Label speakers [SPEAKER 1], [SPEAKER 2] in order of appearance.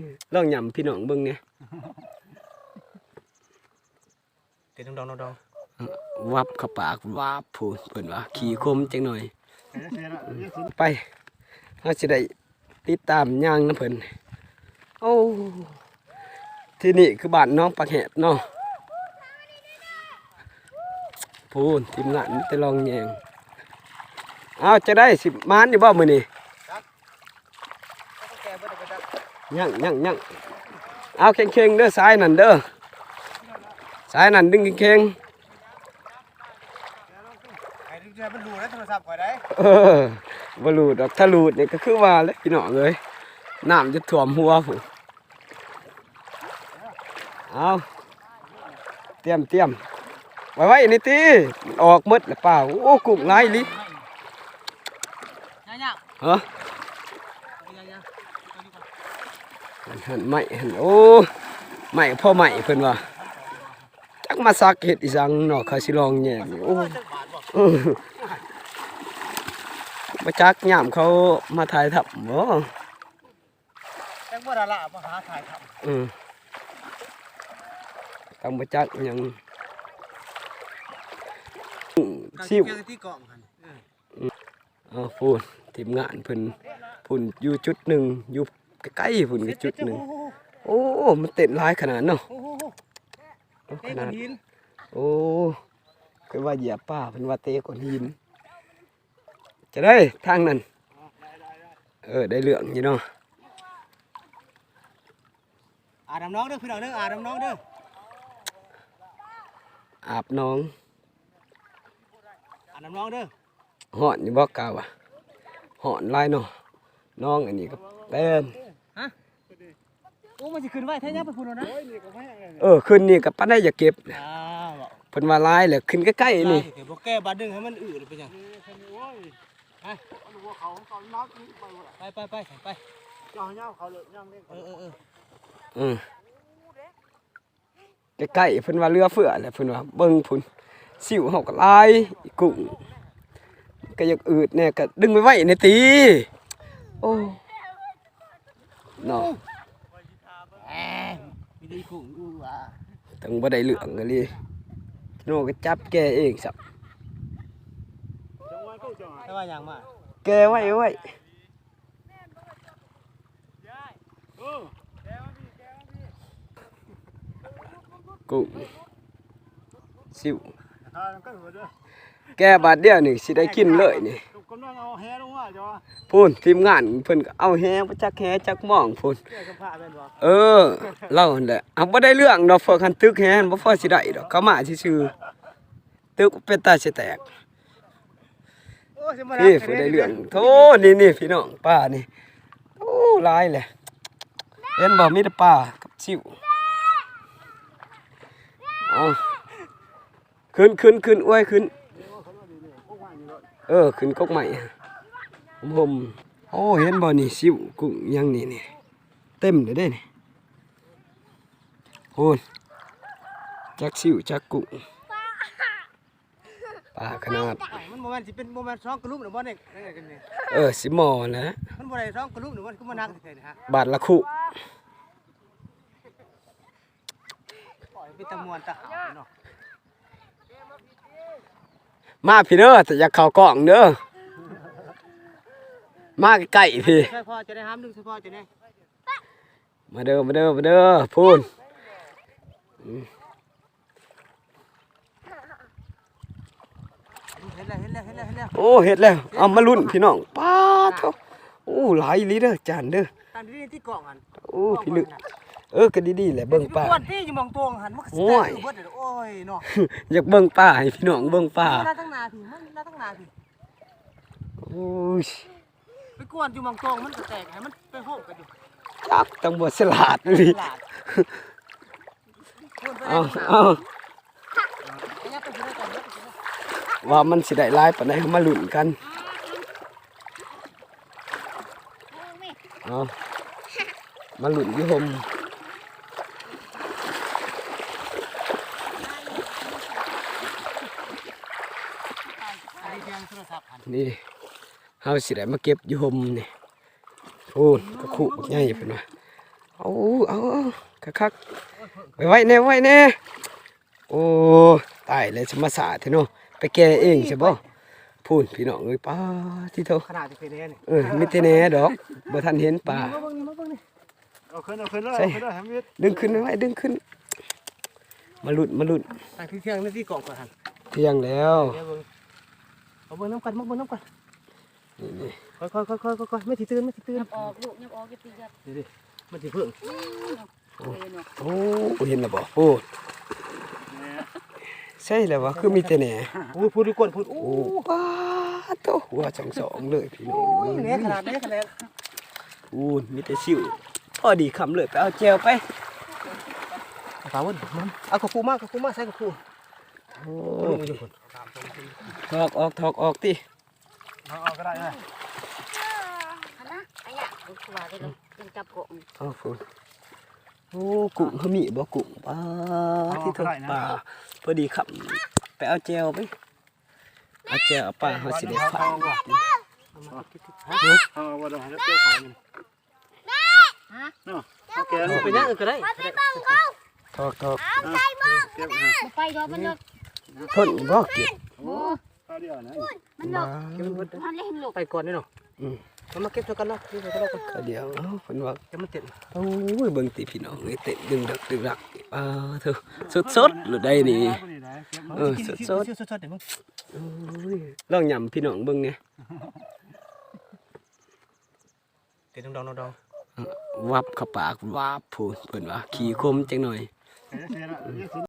[SPEAKER 1] ยลองหย่ำพี่น้องเบิ่งเนี่ย
[SPEAKER 2] เดี๋ยวดองดองดอง
[SPEAKER 1] วับเข้าปากวับพูนเพิ่นว่า ขี่คมจังหน่อย ไปเราจะได้ติดตามย่างนะเพิ่นโอ้ที่นี่คือบ้านน้องปักแหดเนาะพูนทีมงานมิตรลองแยงเอาจะได้สิบม้านอยู่บ่มื้อนี้
[SPEAKER 2] แกบ่ได้กระดับ
[SPEAKER 1] ยังยังยังเอาเข่งๆเด้อซ้ายนั่นเด้อซ้ายนั่นดึงเข่ง
[SPEAKER 2] ไอ้ที่จะมันดูนะโทรศัพท์ก่อนได้
[SPEAKER 1] ๆเออบรูดอกถ้ารูดนี่ก็คือว่าแล้วพี่น้องเอ้ยน้ำจะท่วมหัวผู้เอาเตรียมเตรียมไว้ไว้นี่ตีมันออกหมดแล้วเปล่าโอ้กุ้งหลายลิ
[SPEAKER 2] ยังยัง
[SPEAKER 1] เหรอ
[SPEAKER 2] ยังยัง
[SPEAKER 1] หันหันไม่หันโอ้ไม่พ่อไม่เพิ่นว่าจักมาซักเห็ดอีสังเนาะเขาสิลองแย่งโอ้เออมาจักยามเขามาถ่ายทำบ่
[SPEAKER 2] จังบ่ดาละมาหาถ่ายท
[SPEAKER 1] เออต้องมาจักหยังำซิว
[SPEAKER 2] ที่กล่องหัน
[SPEAKER 1] เอาพูนทีมงานเพิ่นพุ่นอยู่จุดหนึ่งอยู่ ใกล้ๆพุ่นก็จุดหนึ่งโอ้มันเต้นหลายขนาดเนาะ
[SPEAKER 2] โอ้โห
[SPEAKER 1] โอ้
[SPEAKER 2] เต้
[SPEAKER 1] ข
[SPEAKER 2] น
[SPEAKER 1] นาด
[SPEAKER 2] หิน
[SPEAKER 1] โอ้คือว่าเหยียบป้าเพิ่นว่าเตะก้อนหิน จะได้ทางนั้นเออได้เรื่องอยู่เนาะ
[SPEAKER 2] อาดำน้องเด้อพี่น้องเด้ออาดำน้องเด้อ
[SPEAKER 1] อาบน้อง
[SPEAKER 2] อาดำน้องเด้อ
[SPEAKER 1] หอนอยู่บ่กาวอะหอนหลายเนาะน้องอันนี้ก็เป็น
[SPEAKER 2] โอ้มันสิขึ้นไว้แท้ยังไปพูดแล้วนะ
[SPEAKER 1] เออขึ้นนี่ก็ปานได้อย่าเก็บ
[SPEAKER 2] อ่าบ่
[SPEAKER 1] เพิ่นว่าหลายแหละขึ้นใกล้ๆนี่
[SPEAKER 2] เดี๋ยวบ่แก้บาดดึงให้มันอืดไปจังไปไปไปไปเออเออเออ
[SPEAKER 1] อืมใกล้ๆเพิ่นว่าเรือเฟือแหละเพิ่นว่าเบิ่งพุ่นสิวเฮาก็หลายอีกุ้งก็อยากอืดแน่ก็ดึงไว้ไว้ในตีโอ้ เนาะ
[SPEAKER 2] แหมมีได้กุ้งอู้ว่ะ
[SPEAKER 1] ต้องบ่ได้เหลืองกันเลยโนก็จับแกเองสับ
[SPEAKER 2] แต่ว่าอย่างมา
[SPEAKER 1] แกไว้ไว้กุ้งสิวแกบาดเดียวนี่สิได้กินเลยนี่
[SPEAKER 2] กำลังเอาแฮลงว่าจ้ะ
[SPEAKER 1] พูนทีมงานเพิ่นก็เอาแฮมาจักแฮจักหมองพูน
[SPEAKER 2] แก้กับผ้าเป็นบ่
[SPEAKER 1] เออเล่าหั่นแหละเอาบ่ได้เรื่องดอกเพิ่นคันตึกแฮนบ่พอสิได้ดอกเขามาซื่อๆตึกเป็นตาสิแตก
[SPEAKER 2] โอ้สิมา
[SPEAKER 1] พี่ผู้ได้เรื่องโธ่นี่นี่พี่น้องป้านี่โอ้หลายแหละเห็นบ่มีแต่ป้ากับชิวเอาขึ้นขึ้นขึ้นอ้วยขึ้น เออขึ้นกกใหม่ผมผมโอ้เห็นบ่นี่ชิวกุ้งยังนี่นี่เต็มเลยเด้นี่โอ้ยจักชิวจักกุ้งปลาขนาด
[SPEAKER 2] มันโมเมนต์สิเป็นโมเมนต์สองกระลุมหรือบ่เนี่ยนั่นกันเนี่ย
[SPEAKER 1] เออสิหมอนะ
[SPEAKER 2] มันบ่ได้สองกระลุมหรือมันก็มานักแท้ๆนะฮะ
[SPEAKER 1] บาทละคุ
[SPEAKER 2] ปล่อยเป็นตะมวนตะหาวเนาะ
[SPEAKER 1] มาพี่เด้อแต่อยากเข้ากล้องเด้อมาใกล้ๆพี่
[SPEAKER 2] ใช่พ่อจะได้ห้ามดึงใช่พ่อจะได้
[SPEAKER 1] มาเด้อมาเด้อมาเด้อพูน
[SPEAKER 2] เห็นแล้วเห็นแล้วเห็นแล้วเห็นแล้ว
[SPEAKER 1] โอ้เฮ็ดแล้วเอามาลุ้นพี่น้องป้าเท่าโอ้หลายอีหลีเด้อจานเด้อ
[SPEAKER 2] ตามที่นี่ที่กล่องหัน
[SPEAKER 1] โอ้พี่ลึก เออก็ดีๆแหละเบิ่งป้า
[SPEAKER 2] ปวดที่อยู่มองตวงหันมันก็สิ
[SPEAKER 1] โอ้ย
[SPEAKER 2] แตกอยู่เบิดเด้อโอ้ยเนาะ
[SPEAKER 1] อยากเบิ่งป้าให้พี่น้องเบิ่งป้า
[SPEAKER 2] มันน่าตั้งนาพี่มันน่าตั้งนาพี่
[SPEAKER 1] โอ้ย
[SPEAKER 2] ไปกวนอยู่มองตวงมันก็แตกให้มันไปโหกกันอยู่
[SPEAKER 1] จักตังบ่ฉลาดเลย
[SPEAKER 2] ตลาดกวนไป
[SPEAKER 1] เอา
[SPEAKER 2] ได้
[SPEAKER 1] เอา
[SPEAKER 2] เอายัดไปสิได้ก่อนยัดไปสิได้
[SPEAKER 1] ว่ามันสิได้หลายปานใดเอามาลุ้นกันเอามาลุ้นอยู่ห่ม
[SPEAKER 2] อั นนี้เพียงโทรศัพท์หัน
[SPEAKER 1] นี่เฮาสิได้มาเก็บอยู่ห่มนี่โอ้นก็ขู่บักใหญ่เพิ่นว่าเอาเอาเอาคักๆไปไว้แน่ไว้แน่โอ้ตายเลยสมาสาเถอะเนาะไปแก้เองใช่บ่พูนพี่น้องเอ้ยป้าที่เท่า
[SPEAKER 2] ขนาดจะเป็นแน่นี่
[SPEAKER 1] เออมีแต่แหน่ดอกบ่ทันเห็นป่า
[SPEAKER 2] มาเบิ่งนี่มาเบิ่งนี่เอาขึ้นเอาขึ้นเลย
[SPEAKER 1] ใช่
[SPEAKER 2] เอาขึ้นเลยให้มิด
[SPEAKER 1] ดึงขึ้นไว้ดึงขึ้น มาลุ้นมาลุ้น
[SPEAKER 2] ตั้งที่เที่ยงนี่ที่กล่องก่อนหัน
[SPEAKER 1] เที่ยงแล้ว
[SPEAKER 2] เดี๋ยวเบิ่งเอาเบิ่งน้ำกันมาเบิ่งน้ำกัน
[SPEAKER 1] นี่นี่
[SPEAKER 2] ค่อยค่อยค่อยค่อยค่อยไม่ถี่ตื่นไม่ถี่ตื่น
[SPEAKER 3] ยับออกลูกยับออกจะตียับ
[SPEAKER 2] นี่ดิมันถี่เพิ่ง
[SPEAKER 3] โอ้ยเนาะ
[SPEAKER 1] โอ้เห็นแล้วบ่โอ้ใช่แล้ววะคือมีแต่แหน่
[SPEAKER 2] พูดพูดดีกว่าพูดโอ้
[SPEAKER 1] โอ้ป้าโตหัวสองสองเลยพี่น้อง
[SPEAKER 2] ยแหน่ขนาดแหน่ขนาด
[SPEAKER 1] อู้มีแต่ชิวพอดีคำเลยไปเอาแจวไป
[SPEAKER 2] ฝาวันมันเอากระปูมากกระปูมากใส่กระปู
[SPEAKER 1] โอ้
[SPEAKER 2] ลงมาอยู่คน
[SPEAKER 1] ถอกออกถอกออกติ
[SPEAKER 2] เอาเอาก็ได้นะ
[SPEAKER 3] อันนะอันเนี้ยลูกว่าได้ลงยังจับกบ
[SPEAKER 1] เอาฟูนโอ้กุ้งเขามีบ่กุ้งป้าที่เถกป่าพอดีคำไปเอาแจวไปเอาแจวเอาปลาเขาสิได้ฝาก
[SPEAKER 2] เอาว่าเดี๋ยวให้เจ้าขายมัน
[SPEAKER 3] ฮะ
[SPEAKER 2] เนาะเอาแกนไปยังก็ได้
[SPEAKER 1] ถอกถอก
[SPEAKER 2] เก็บ
[SPEAKER 3] มาไปดอกมันเนาะ
[SPEAKER 1] ทนบ่เก็บ
[SPEAKER 3] โอ้
[SPEAKER 2] เอาเดี๋ยวนะ
[SPEAKER 3] มันเนาะ
[SPEAKER 2] เก็บมัน
[SPEAKER 3] มันเล่นลูก
[SPEAKER 2] ไปก่อนนี่เนาะ
[SPEAKER 1] อืม
[SPEAKER 2] มันมาเก็บเท่ากันเนาะเก็บเท่ากันเนาะ
[SPEAKER 1] ก็เดี๋ยวเอาเพิ่นว่า
[SPEAKER 2] เก็บมันเต็ม
[SPEAKER 1] โอ้ยเบิ่งติพี่น้องเอ้ยเต้นดึงดักดึงดักอ่าเถอะสดๆหรือได้นี่เออสด
[SPEAKER 2] สดสดสดเดี๋ยวมึง
[SPEAKER 1] โอ้ยลองยำพี่น้องเบิ่งเนี่ย
[SPEAKER 2] เดี๋ยวดองดอง
[SPEAKER 1] วับเข้าปากวับพูนเพิ่นว่าขี้คมจังหน่อย
[SPEAKER 2] เดี๋ยว